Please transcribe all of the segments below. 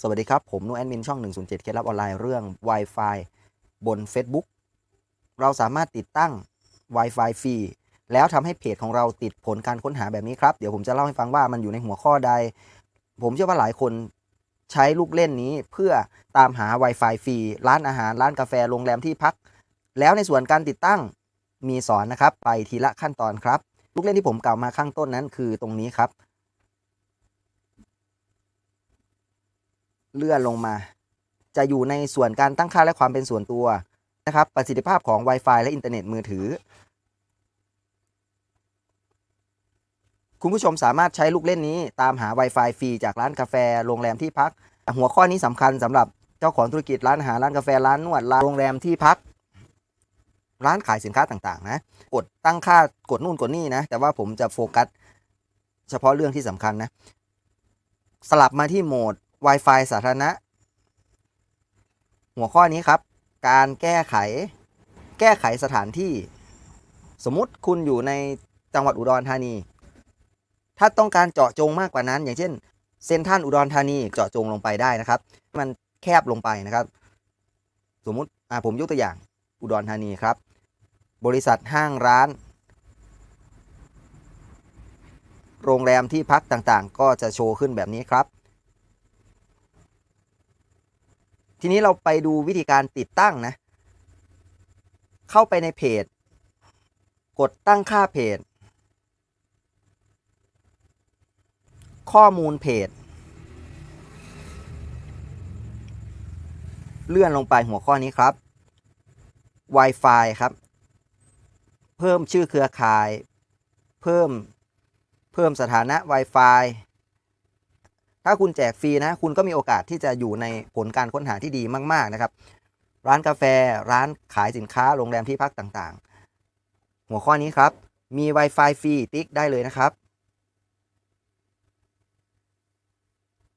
สวัสดีครับ ผมนุแอดมินช่อง 107 เคล็ดลับออนไลน์เรื่อง Wi-Fi บน Facebook เราสามารถติดตั้ง Wi-Fi ฟรีแล้วทำให้เพจของเราติดผลการค้นหาแบบนี้ครับ เดี๋ยวผมจะเล่าให้ฟังว่ามันอยู่ในหัวข้อใด ผมเชื่อว่าหลายคนใช้ลูกเล่นนี้เพื่อตามหา Wi-Fi ฟรีร้านอาหาร ร้านกาแฟโรงแรมที่พัก แล้วในส่วนการติดตั้งมีสอนนะครับ ไปทีละขั้นตอนครับ ลูกเล่นที่ผมกล่าวมาข้างต้นนั้นคือตรงนี้ครับ เลื่อนลงมา จะอยู่ในส่วนการตั้งค่าและความเป็นส่วนตัวนะครับ ประสิทธิภาพของ Wi-Fi และอินเทอร์เน็ตมือถือ คุณผู้ชมสามารถใช้ลูกเล่นนี้ตามหา Wi-Fi ฟรีจากร้านกาแฟโรงแรมที่พัก หัวข้อนี้สำคัญสำหรับเจ้าของธุรกิจร้านอาหารร้านกาแฟร้านนวดร้านโรงแรมที่พัก ร้านขายสินค้าต่างๆ นะ กดตั้งค่ากดนู่นกดนี่นะ แต่ว่าผมจะโฟกัสเฉพาะเรื่องที่สำคัญนะ สลับมาที่โหมด Wi-Fi สาธารณะ หัวข้อนี้ครับ การแก้ไข แก้ไขสถานที่ สมมุติคุณอยู่ในจังหวัดอุดรธานี ถ้าต้องการเจาะจงมากกว่านั้น อย่างเช่น เซนทรันอุดรธานีเจาะจงลงไปได้นะครับ มันแคบลงไปนะครับ สมมุติอ่าผมยกตัวอย่างอุดรธานีครับ บริษัทห้างร้าน โรงแรมที่พักต่างๆ ก็จะโชว์ขึ้นแบบนี้ครับ ทีนี้เราไปดูวิธีการติดตั้งนะ เข้าไปในเพจ กดตั้งค่าเพจ ข้อมูลเพจ เลื่อนลงไปหัวข้อนี้ครับ Wi-Fi ครับ เพิ่มชื่อเครือข่าย เพิ่ม เพิ่มสถานะ Wi-Fi ถ้าคุณแจกฟรีนะ คุณก็มีโอกาสที่จะอยู่ในผลการค้นหาที่ดีมากๆนะครับ ร้านกาแฟ ร้านขายสินค้า โรงแรมที่พักต่างๆ หัวข้อนี้ครับ มี Wi-Fi ฟรีติ๊กได้เลยนะครับ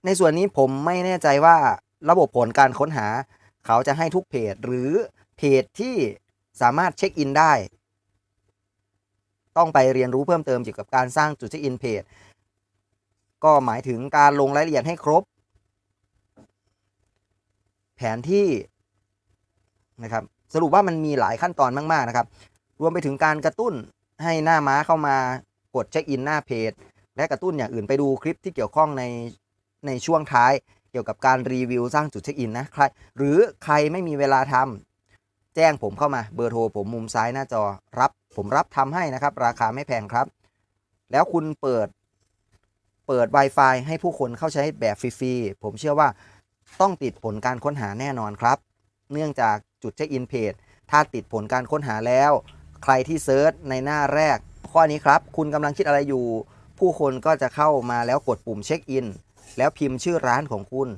ในส่วนนี้ผมไม่แน่ใจว่าระบบผลการค้นหา เขาจะให้ทุกเพจ หรือเพจที่สามารถเช็คอินได้ ต้องไปเรียนรู้เพิ่มเติมเกี่ยวกับการสร้างจุดเช็คอินเพจ ก็หมายถึงการลงรายละเอียดให้ครบ แผนที่นะครับ สรุปว่ามันมีหลายขั้นตอนมาก ๆ นะครับ รวมไปถึงการกระตุ้นให้หน้าม้าเข้ามากดเช็คอินหน้าเพจ และกระตุ้นอย่างอื่นไปดูคลิปที่เกี่ยวข้องในในช่วงท้ายเกี่ยวกับการรีวิวสร้างจุดเช็คอินนะใครหรือใครไม่มีเวลาทำแจ้งผมเข้ามาเบอร์โทรผมมุมซ้ายหน้าจอรับ ผมรับทำให้นะครับ ราคาไม่แพงครับ แล้วคุณเปิด เปิด Wi-Fi ให้ผู้คนเข้าใช้แบบฟรีๆ ผมเชื่อว่าต้องติดผลการค้นหาแน่นอนครับ เนื่องจากจุดเช็คอินเพจ ถ้าติดผลการค้นหาแล้ว ใครที่เซิร์ชในหน้าแรก ข้อนี้ครับ คุณกำลังคิดอะไรอยู่ ผู้คนก็จะเข้ามาแล้วกดปุ่มเช็คอิน แล้วพิมพ์ชื่อร้านของคุณ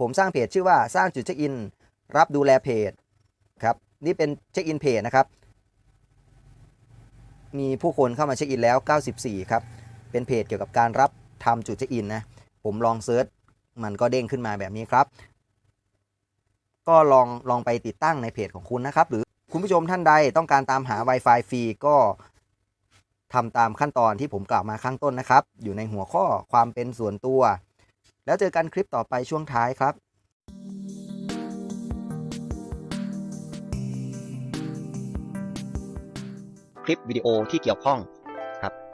ผมสร้างเพจชื่อว่าสร้างจุดเช็คอิน รับดูแลเพจครับ นี่เป็นเช็คอินเพจนะครับ มีผู้คนเข้ามาเช็คอินแล้ว 94 ครับ เป็นเพจเกี่ยวกับการรับ ทำจุดเช็คอินนะ ผมลองเซิร์ชมันก็เด้งขึ้นมาแบบนี้ครับ ก็ลองลองไปติดตั้งในเพจของคุณนะครับ หรือคุณผู้ชมท่านใดต้องการตามหา Wi-Fi ฟรีก็ทำตามขั้นตอนที่ผมกล่าวมาข้างต้นนะครับ อยู่ในหัวข้อความเป็นส่วนตัว แล้วเจอกันคลิปต่อไปช่วงท้ายครับคลิปวิดีโอที่เกี่ยวข้อง